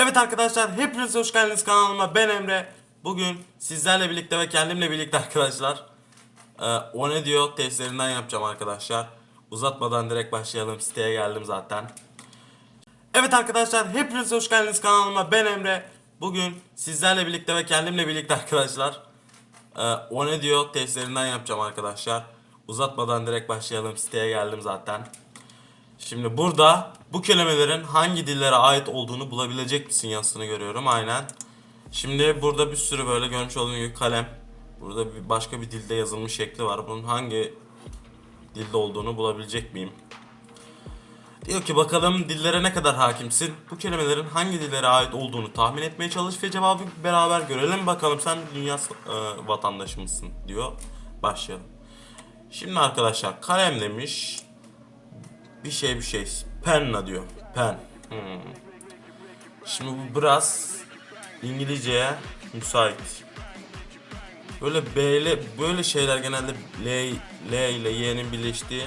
Evet arkadaşlar hepiniz hoş geldiniz kanalıma ben Emre. Bugün sizlerle birlikte ve kendimle birlikte arkadaşlar e, o ne diyor testlerinden yapacağım arkadaşlar. Uzatmadan direkt başlayalım siteye geldim zaten. Evet arkadaşlar hepiniz hoş geldiniz kanalıma ben Emre. Bugün sizlerle birlikte ve kendimle birlikte arkadaşlar e, o ne diyor testlerinden yapacağım arkadaşlar. Uzatmadan direkt başlayalım siteye geldim zaten. Şimdi burada bu kelimelerin hangi dillere ait olduğunu bulabilecek misin yazısını görüyorum aynen. Şimdi burada bir sürü böyle görmüş olduğunuz gibi kalem. Burada bir başka bir dilde yazılmış şekli var. Bunun hangi dilde olduğunu bulabilecek miyim? Diyor ki bakalım dillere ne kadar hakimsin? Bu kelimelerin hangi dillere ait olduğunu tahmin etmeye çalış ve cevabı beraber görelim. Bakalım sen dünya e, vatandaşı mısın diyor. Başlayalım. Şimdi arkadaşlar kalem demiş bir şey bir şey. Penna diyor. Pen. Hmm. Şimdi bu biraz İngilizceye müsait. Böyle B ile böyle şeyler genelde L, L ile Y'nin birleştiği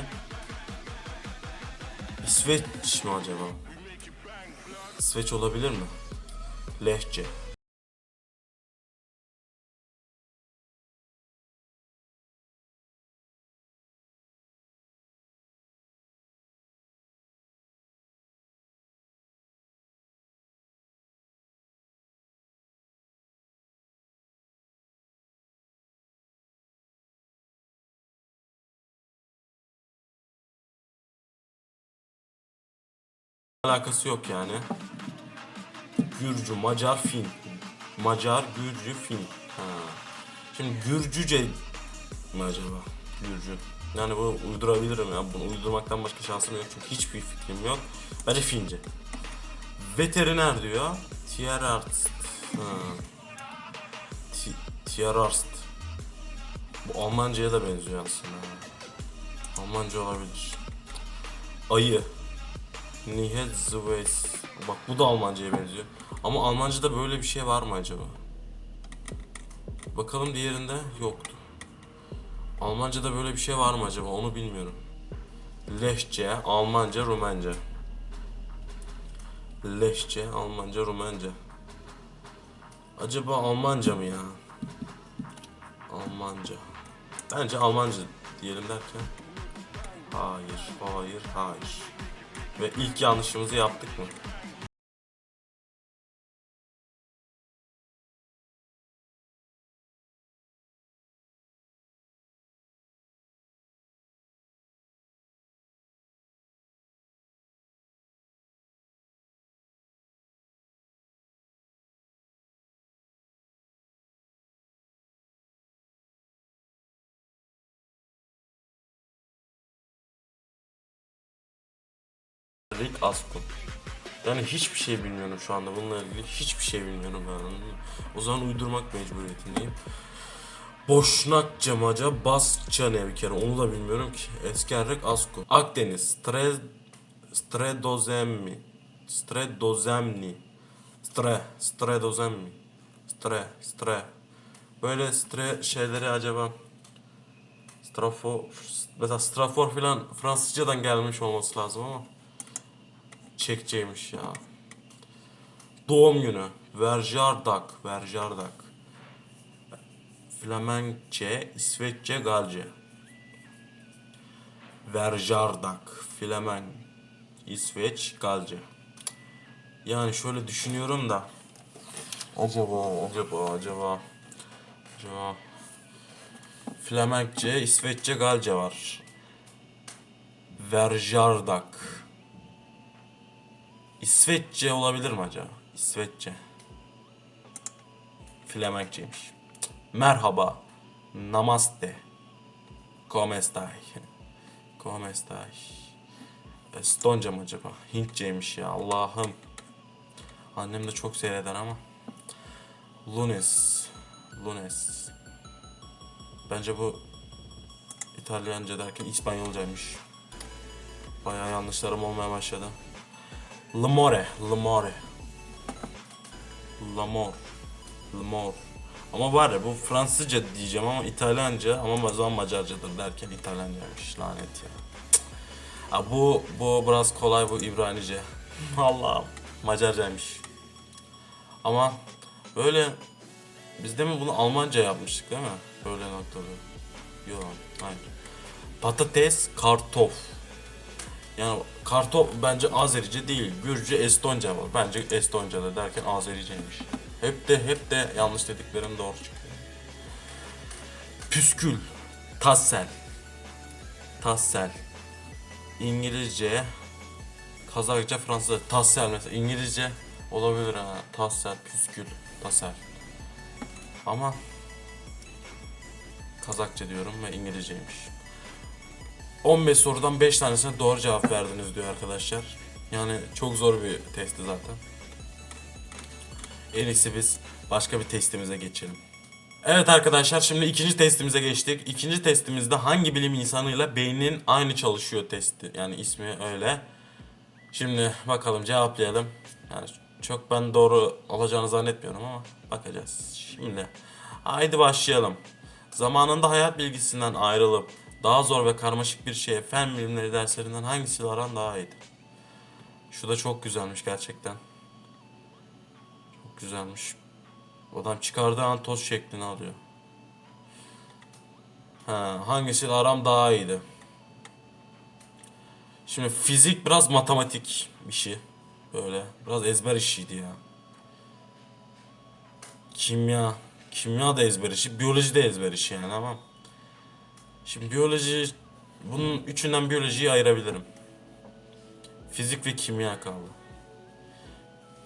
İsveç mi acaba? İsveç olabilir mi? Lehçe. Alakası yok yani. Gürcü, Macar, Fin. Macar, Gürcü, Fin. Ha. Şimdi Gürcüce mi acaba? Gürcü. Yani bunu uydurabilirim ya. Bunu uydurmaktan başka şansım yok çünkü hiçbir fikrim yok. Bence Fince. Veteriner diyor. Tierarzt. Tierarzt. Bu Almanca'ya da benziyor aslında. Almanca olabilir. Ayı. Nihet Zweis. Bak bu da Almanca'ya benziyor. Ama Almanca'da böyle bir şey var mı acaba? Bakalım diğerinde yoktu. Almanca'da böyle bir şey var mı acaba onu bilmiyorum. Lehçe, Almanca, Rumenca. Lehçe, Almanca, Rumenca. Acaba Almanca mı ya? Almanca. Bence Almanca diyelim derken. Hayır, hayır, hayır. Ve ilk yanlışımızı yaptık mı? Aspen. Yani hiçbir şey bilmiyorum şu anda bununla ilgili hiçbir şey bilmiyorum ben mı? O zaman uydurmak mecburiyetindeyim. Boşnakça mı acaba? Basça ne bir kere onu da bilmiyorum ki. Eskerrek Asko. Akdeniz. Stre, Stredozemmi. Stredozemni. Stre. Stredozemmi. Stre. Stre. Böyle stre şeyleri acaba Strafor mesela strafor filan Fransızcadan gelmiş olması lazım ama Çekçeymiş ya. Doğum günü. Verjardak. Verjardak. Flemenkçe, İsveççe, Galce. Verjardak. Flemen. İsveç, Galce. Yani şöyle düşünüyorum da. Acaba, acaba, acaba. Acaba. Flemenkçe, İsveççe, Galce var. Verjardak. İsveççe olabilir mi acaba? İsveççe. Flemenkçeymiş. Merhaba. Namaste. Come stai? Come stai? Estonca mı acaba? Hintçeymiş ya Allah'ım. Annem de çok seyreder ama. Lunes. Lunes. Bence bu İtalyanca derken İspanyolcaymış. Bayağı yanlışlarım olmaya başladı. L'amore, l'amore. L'amor. L'amor. Ama var ya bu Fransızca diyeceğim ama İtalyanca ama o zaman Macarcadır derken İtalyancaymış lanet ya. Cık. Ha, bu bu biraz kolay bu İbranice. Allah'ım Macarcaymış. Ama böyle biz de mi bunu Almanca yapmıştık değil mi? Böyle noktalı. Yok hayır. Patates, kartof. Yani kartof bence Azerice değil. Gürcü, Estonca var. Bence Estonca da derken Azericeymiş. Hep de hep de yanlış dediklerim doğru çıkıyor. Püskül, tassel. Tassel. İngilizce, Kazakça, Fransızca, tassel mesela. İngilizce olabilir ha. Tassel, püskül, tassel. Ama Kazakça diyorum ve İngilizceymiş. 15 sorudan 5 tanesine doğru cevap verdiniz diyor arkadaşlar. Yani çok zor bir testti zaten. En iyisi biz başka bir testimize geçelim. Evet arkadaşlar şimdi ikinci testimize geçtik. İkinci testimizde hangi bilim insanıyla beynin aynı çalışıyor testi. Yani ismi öyle. Şimdi bakalım cevaplayalım. Yani çok ben doğru olacağını zannetmiyorum ama bakacağız. Şimdi haydi başlayalım. Zamanında hayat bilgisinden ayrılıp daha zor ve karmaşık bir şeye fen bilimleri derslerinden hangisiyle aran daha iyiydi? Şu da çok güzelmiş gerçekten. Çok güzelmiş. Adam çıkardığı an toz şeklini alıyor. Ha, hangisiyle aram daha iyiydi? Şimdi fizik biraz matematik şey. Böyle biraz ezber işiydi ya. Kimya. Kimya da ezber işi. Biyoloji de ezber işi yani ama. Şimdi biyoloji bunun üçünden biyolojiyi ayırabilirim. Fizik ve kimya kaldı.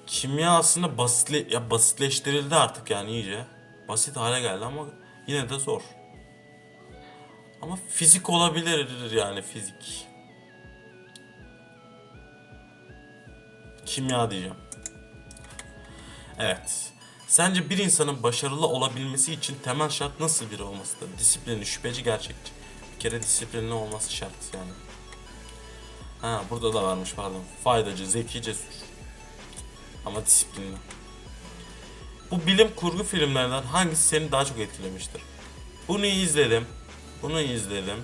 Kimya aslında basitle, ya basitleştirildi artık yani iyice. Basit hale geldi ama yine de zor. Ama fizik olabilir yani fizik. Kimya diyeceğim. Evet. Sence bir insanın başarılı olabilmesi için temel şart nasıl biri olmasıdır? Disiplinli, şüpheci, gerçekçi. Bir kere disiplinli olması şart yani. Ha burada da varmış pardon. Faydacı, zeki, cesur. Ama disiplinli. Bu bilim kurgu filmlerden hangisi seni daha çok etkilemiştir? Bunu izledim. Bunu izledim.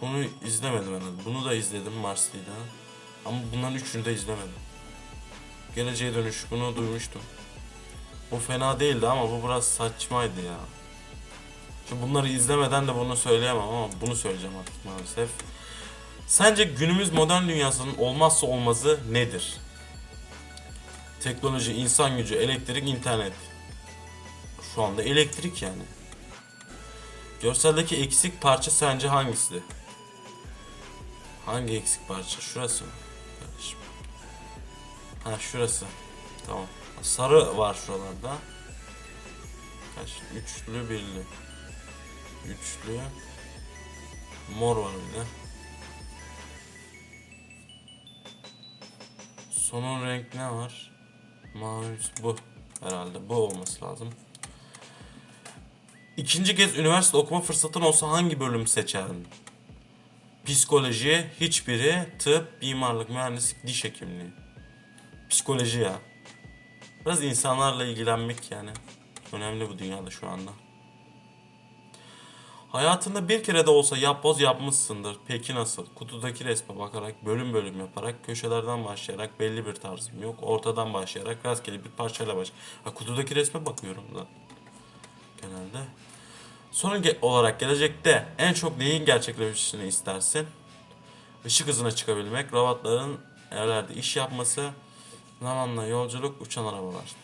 Bunu izlemedim herhalde. Bunu da izledim Marslı'ydı. Ama bunların üçünü de izlemedim. Geleceğe dönüş bunu duymuştum. Bu fena değildi ama bu biraz saçmaydı ya. Şimdi bunları izlemeden de bunu söyleyemem ama bunu söyleyeceğim artık maalesef. Sence günümüz modern dünyasının olmazsa olmazı nedir? Teknoloji, insan gücü, elektrik, internet. Şu anda elektrik yani. Görseldeki eksik parça sence hangisi? Hangi eksik parça? Şurası mı? Ha şurası. Tamam. Sarı var şuralarda. Kaç? Üçlü birli. Üçlü. Mor var bir de. Sonun renk ne var? Mavi bu herhalde bu olması lazım. İkinci kez üniversite okuma fırsatın olsa hangi bölüm seçerdin? Psikoloji, hiçbiri, tıp, mimarlık, mühendislik, diş hekimliği. Psikoloji ya. Biraz insanlarla ilgilenmek yani. Önemli bu dünyada şu anda. Hayatında bir kere de olsa yapboz yapmışsındır. Peki nasıl? Kutudaki resme bakarak, bölüm bölüm yaparak, köşelerden başlayarak belli bir tarzım yok. Ortadan başlayarak rastgele bir parçayla baş. Ha, kutudaki resme bakıyorum da. Genelde. Son ge- olarak gelecekte en çok neyin gerçekleşmesini istersin? Işık hızına çıkabilmek, robotların evlerde iş yapması, zamanla yolculuk, uçan arabalar.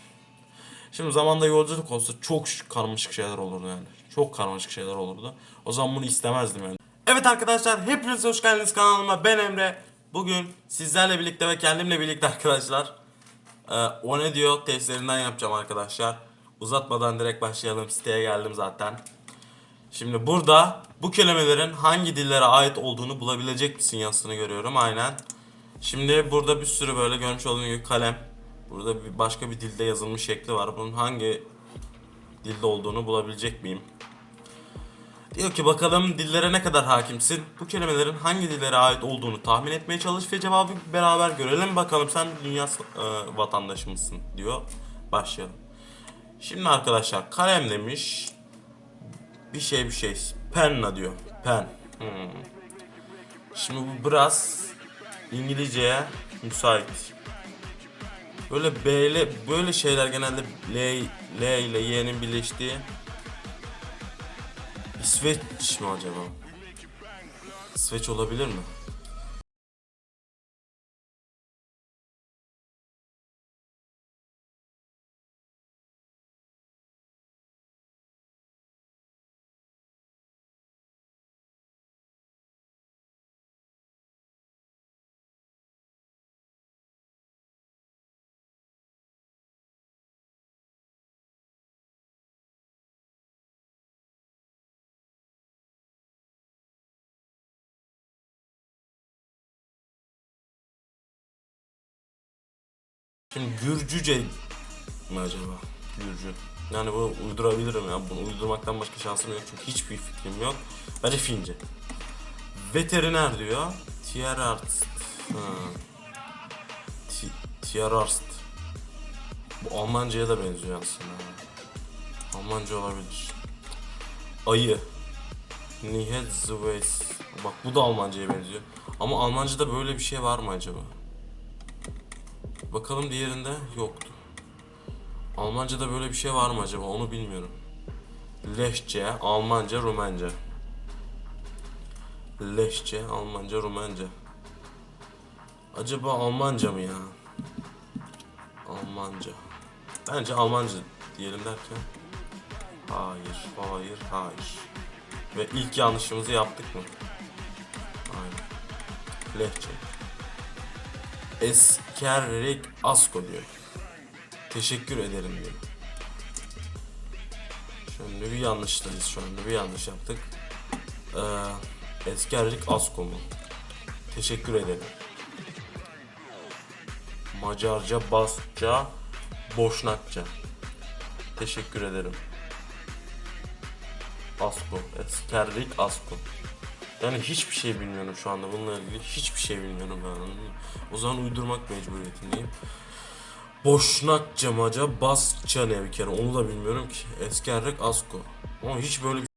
Şimdi zamanda yolculuk olsa çok karmaşık şeyler olurdu yani. Çok karmaşık şeyler olurdu. O zaman bunu istemezdim yani. Evet arkadaşlar hepiniz hoş geldiniz kanalıma. Ben Emre. Bugün sizlerle birlikte ve kendimle birlikte arkadaşlar e, o ne diyor testlerinden yapacağım arkadaşlar. Uzatmadan direkt başlayalım. Siteye geldim zaten. Şimdi burada bu kelimelerin hangi dillere ait olduğunu bulabilecek misin yazısını görüyorum aynen. Şimdi burada bir sürü böyle görmüş olduğunuz gibi kalem. Burada bir başka bir dilde yazılmış şekli var. Bunun hangi dilde olduğunu bulabilecek miyim? Diyor ki bakalım dillere ne kadar hakimsin? Bu kelimelerin hangi dillere ait olduğunu tahmin etmeye çalış ve cevabı beraber görelim. Bakalım sen dünya e, vatandaşı mısın diyor. Başlayalım. Şimdi arkadaşlar kalem demiş. Bir şey bir şey. Penna diyor. Pen. Hmm. Şimdi bu biraz İngilizceye müsait. Böyle B ile böyle şeyler genelde L, L ile Y'nin birleştiği İsveç mi acaba? İsveç olabilir mi? Şimdi Gürcüce mi acaba? Gürcü. Yani bunu uydurabilirim ya. Bunu uydurmaktan başka şansım yok çünkü hiçbir fikrim yok. Bence Fince. Veteriner diyor. Tierarzt. Tierarzt. Bu Almanca'ya da benziyor aslında. Almanca olabilir. Ayı. Nihetzweis. Bak bu da Almanca'ya benziyor. Ama Almanca'da böyle bir şey var mı acaba? Bakalım diğerinde yoktu. Almanca'da böyle bir şey var mı acaba onu bilmiyorum. Lehçe, Almanca, Rumence. Lehçe, Almanca, Rumence. Acaba Almanca mı ya? Almanca. Bence Almanca diyelim derken. Hayır, hayır, hayır. Ve ilk yanlışımızı yaptık mı? Aynen. Lehçe. Eskerrik Asko diyor. Teşekkür ederim diyor. Şimdi bir yanlıştayız şu anda bir yanlış yaptık. Ee, Eskerrik Asko mu? Teşekkür ederim. Macarca, Basça, Boşnakça. Teşekkür ederim. Asko, Eskerrik Asko. Yani hiçbir şey bilmiyorum şu anda bununla ilgili hiçbir şey bilmiyorum mı? O zaman uydurmak mecburiyetindeyim. Boşnakça maca Basça ne bir kere onu da bilmiyorum ki. Eskerrek Asko. Ama hiç böyle bir